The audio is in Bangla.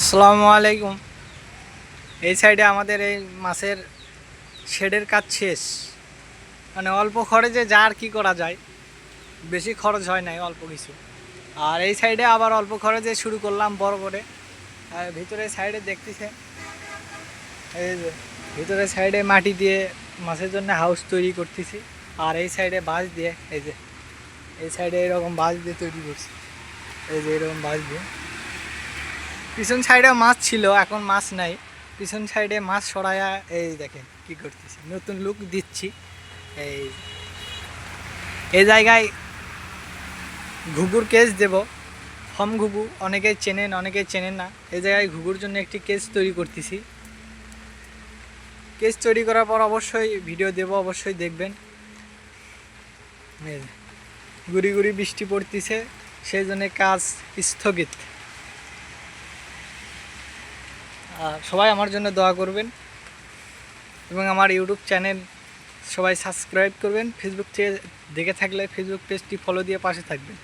আসসালামু আলাইকুম। এই সাইডে আমাদের এই মাছের শেডের কাজ শেষ। মানে অল্প খরচে যা আর কি করা যায়, বেশি খরচ হয় নাই অল্প কিছু। আর এই সাইডে আবার অল্প খরচে শুরু করলাম বড় করে। আর ভিতরে সাইডে দেখতেছে, এই যে ভিতরে সাইডে মাটি দিয়ে মাছের জন্য হাউস তৈরি করতেছি। আর এই সাইডে বাঁশ দিয়ে, এই যে, এই সাইডে এরকম বাঁশ দিয়ে তৈরি করছি। এই যে এরকম বাঁশ দিয়ে। পিছন সাইডে মাছ ছিল, এখন মাছ নাই। পিছন সাইডে মাছ সরাইয়া এই দেখেন কি করতেছি। নতুন লুক দিচ্ছি। এই এই জায়গায় ঘুঘুর কেস দেব। হম ঘুঘু অনেকে চেনেন অনেকে চেনেন না। এই জায়গায় ঘুঘুর জন্য একটি কেস তৈরি করতেছি। কেস তৈরি করার পর অবশ্যই ভিডিও দেব, অবশ্যই দেখবেন। গুড়ি গুড়ি বৃষ্টি পড়তেছে, সেই জন্য কাজ স্থগিত আর সবাই আমার জন্য দোয়া করবেন এবং আমার ইউটিউব চ্যানেল সবাই সাবস্ক্রাইব করবেন। ফেসবুক থেকে দেখে থাকলে ফেসবুক পেজটি ফলো দিয়ে পাশে থাকবেন।